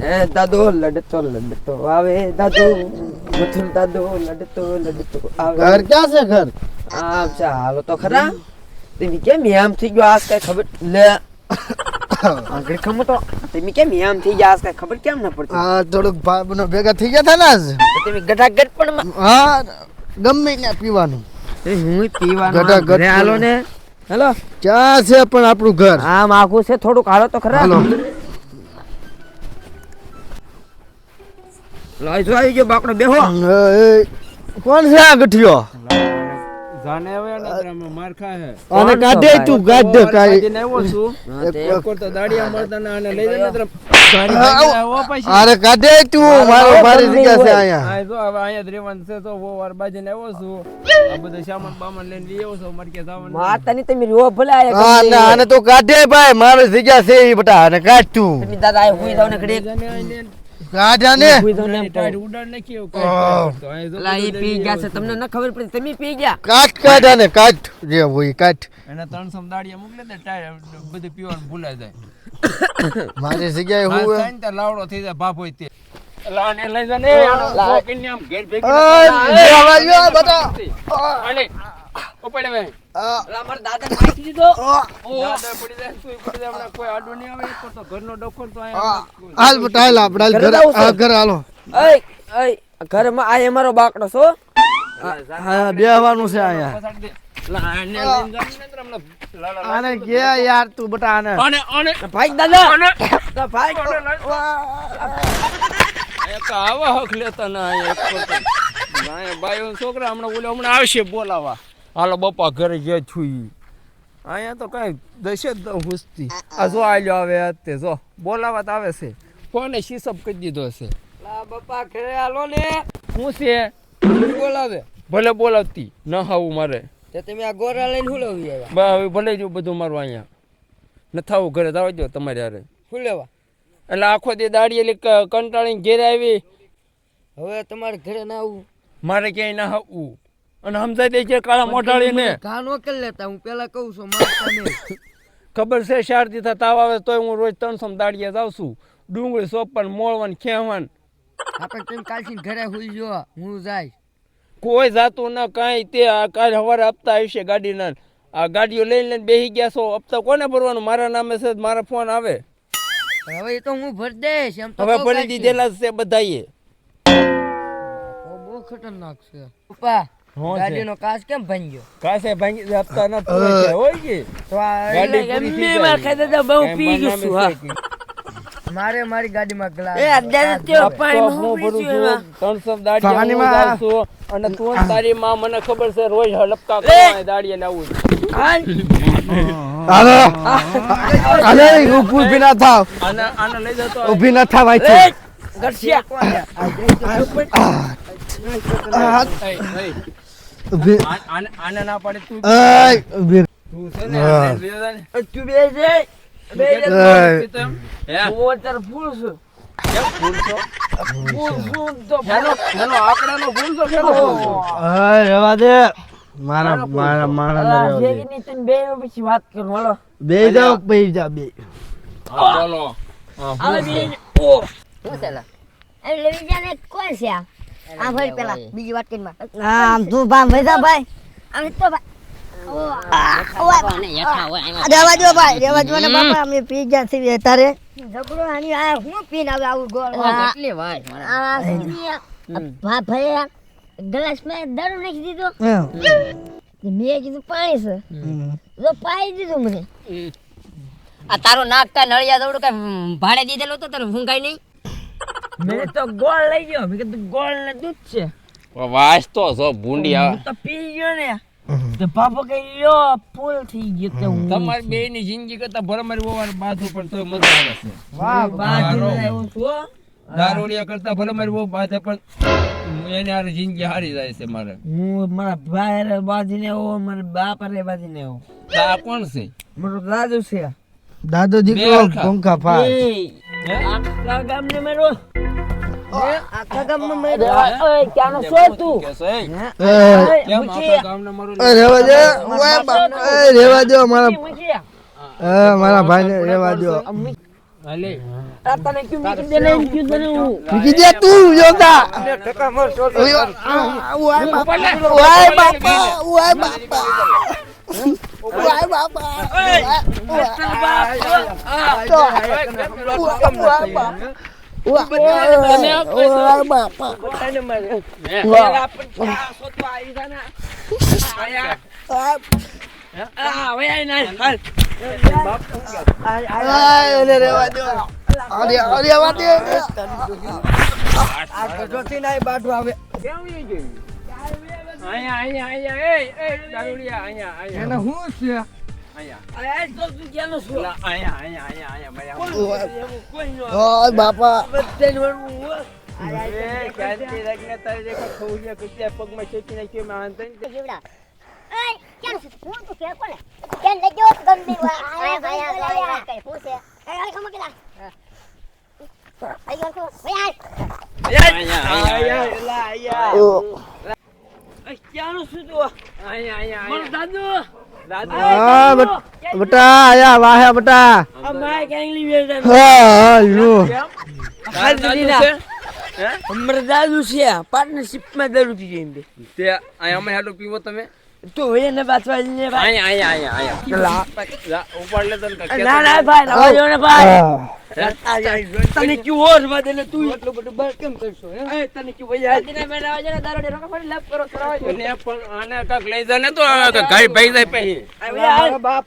એ દાદો લડતો લડતો આવે દાદો મથુર દાદો લડતો લડતો આવે. ઘર ક્યાં છે ઘર? આમ છે હાલો તો ખરા. તમે કેમ આમ થઈ ગયો? આજ કઈ ખબર લે. આગળ ખમો તો. તમે કેમ આમ થઈ ગયા આજ કઈ ખબર કેમ ના પડતી? આ થોડુંક ભાઈ નો ભેગા થઈ ગયા હતા ને આજ? તમે ગટાગટ પણ હા ગમે ને પીવાનું. એ હું પીવાનું ગટાગટ હાલો ને. હેલો ક્યાં છે પણ આપણું ઘર? આમ આખું છે થોડુંક. હાલો તો ખરા. હાલો. લાઈ જો આવી ગયો બાકડો બેહો. કોણ છે આ ગઠિયો? જાને હવે ને તમે માર ખાય હે. અને કાઢે તું દે કાઈ કાઢીને આવ્યો છું. એક કોર તો દાડિયા મળતા ને આને લઈ જને તરફ અરે કાઢે તું મારો મારી જગ્યા છે અહીંયા. આ જો હવે અહીંયા દ્રેવન છે તો વો વાર બાજીને આવ્યો છું. આ બધું સામાન બામાન લઈને લઈ આવ્યો છું મારે જાવન જવાનું નથી. તમે રો ભલે આયા હા ને આને તો કાઢે ભાઈ મારી જગ્યા છે ઈ બટા અને કાઢ તું. તમે દાદા આયા હુઈ જાવ ને ઘડીક. જાને આઈને કાઢ આને હુઈ જાવ ને એમ ટાઈટ કહું. ઉડાડ નાખી એવું કાંઈ કરતો. અહીંયા જો અલા, ઈ બધું પી ગયા છે. તમને ન ખબર પડી તમે પી ગયા? કાઢ કાઢ આને જે હોય છું. એના ત્રણસો મોકલે ને ટાઈટ બધું પીવાનું ભૂલાઈ જાય. મારી જગ્યાએ હું થાય લાવડો થઈ જાય ભાપ હોય તે. અલા, લઈ જા ને, આનો પોકીને આમ ઘેર ભેગી ઓય, બટા. આને, ઉપાડે ભાઈ. આ, અલા, મારા દાદાને માખી દીધો દાદા પડી જાય, તોય પડી જાય, હમણાં કોઈ આડું નહીં આવે, એક તો ઘરનો ડખો તો હાલ બટા હાલ આપણે હાલ ઘરે હાલો. ઘરમાં આ અમારો બાકડો છો હા. બેહવાનું છે અહીંયા. આને યાર તું બટા આને. ભાઈ દાદા. ભાઈ આવા હક લેતા ના છોકરા હમણાં ઓલો હમણાં આવશે બોલાવા. હાલો બપા ઘરે જે છું. અહીંયા તો કાંઈ દશે જ હુસતી આ જો આલ્યો આવે તે જો બોલાવા તો આવે છે. કોને શીસપ કરી દીધો છે બાપા ઘરે હાલો ને. શું છે? બોલાવે. ભલે બોલાવતી ન હાવું મારે. તે તમે આ ગોરા લઈને હું લેવી આવ્યા? ભલે જો બધું મારું અહીંયા. ન થાવું ઘરે જવા દો તમારે યારે શું લેવા? એટલે આખો દે દાડી એટલે કંટાળીને ઘેર આવી. હવે તમારે ઘરે ના આવું મારે ક્યાંય ના હાવું અને સમજાય દે છે કાળા મોઢાળીને. ઘા નો કરી લેતા હું પેલા કહું છું ખબર છે શારદી થતા તાવ આવે તોય હું રોજ ત્રણસો દાડીએ જાઉં છું. ડુંગળી સોપન મોળવન ખેવાન આપણે તમે કાલથી ઘરે હોઈ જો હું જાય. કોઈ જાતું ના કાંઈ તે આ કાલ સવારે હપ્તા આવશે ગાડીના. આ ગાડીઓ લઈને લઈને બેસી ગયા છો. હપ્તા કોને ભરવાનું? મારા નામે છે મારા ફોન આવે. હવે એ તો હું ભરી દઈશ એમ તો હવે ભરી દીધેલા છે બધાએ. બહુ ખતરનાક છે. પપ્પા? ગાડીનો કાચ કેમ ભાંગ્યો કાસે ભાંગી હપ્તા ના પૂરા થયા હોય કે તો આ ગાડી માર. ખાઈ દેતા બહુ પી ગયું મારા છું હા છે. મારે મારી ગાડીમાં ગ્લાસ એ અત્યારે તો પાણીમાં તો હું ભરું? છું, ત્રણસો જાઉં છું, અને તું તારી માં મને ખબર છે રોજ લપકા કરવા દાડિયા લાવું ઊભી ના થાવ આને આને લઈ જતો ઊભી ના થાવ અહીંથી. આને ના પાડે તું. છે ને બે છું? ફૂલ છો? ફૂલ મારા મારા બે પછી વાત કરું હાલો. બે જાઓ બે જા બે. હાલો બે ઓ શું કોણ છે આ? આ ભાઈ પેલા બીજી વાત કરી આમ તું ભામ વૈસા ભાઈ. આમ તો ભાઈ તારે માં મેં નાક કા નળિયા દોડું કઈ ભાડે દીધેલું તો તારું ફૂંકાય નહીં? મેં તો ગોળ લઈ ગયો. મેં કીધું ગોળ ને દૂધ છે. વાંચતો છો ભૂંડી આવે. તો પી ગયો ને. તે પાપો કઈ યો ફૂલ થઈ ગયો તો હું તમારી બે ની જિંદગી કરતા ભરમરી હોવાની બાજુ પણ તો મજા આવે છે. વાહ બાજુ આવ્યો છું દારૂડિયા કરતા ભરમારી બહુ બાધે પણ એને હારે જિંદગી હારી જાય છે મારે. હું મારા ભાઈ રે બાજીને ઓ મારા બાપ રે બાજીને ઓ તા કોણ છે? મારો દાદુ છે. દાદો દીકરો. પંખા એ આખા ગામને મારો. આખા ગામમાં મેં ઓય ક્યાંનો છો તું કે છે, "એય, એય, કેમ આખા ગામને મારું અય, રહેવા દે ઓય, બા- અય, મારા મારા ભાઈને રહેવા દો હાલે તને ક્યું મીકી દે ને ક્યું તને હું મૂકી દે તું યોગા ટકા મર છો ઓય બાપા ઓય બાપા ઓય બાપા ઓય બાપા ઓય બાપા તને મારે અહીંયા અહીંયા અહીંયા. એ એ દારૂડિયા અહીંયા અહીંયા. ક્યાંનો છો? બાપા ક્યાંનો છું તું? અહીંયા અહીંયા દાદુ? હા બટ- આયા વાહે બટા અમાય માય કેંગલી છે. હા હા યો દાદુ છે? ના. હે? દાદુ છે પાર્ટનરશિપમાં દારૂ પીએ એમ બે. તે અમે હાટું પીવો તમે તું એને પાછવા ભાઈ. લા, લે તને ના ના ભાઈ લાવો જો ને ભાઈ તને ક્યું હોરમાં દે તું એટલું બધું બળ કેમ કરશો હે? એ તને ક્યું ભાઈ યાર દિને મેં લાવો જો ને દારૂ ડે રોકા લપ કરો કરાવો જો. પણ આને કાંઈક લઈ જા ને તો જાય પછી બાપ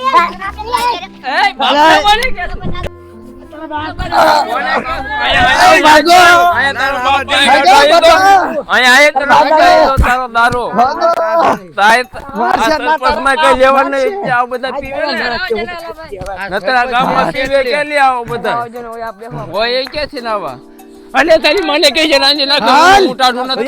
અને તારી મને કઈ. લાખ ઉટાડું નથી.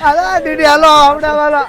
હાલો દીદી હાલો આવડા વાળા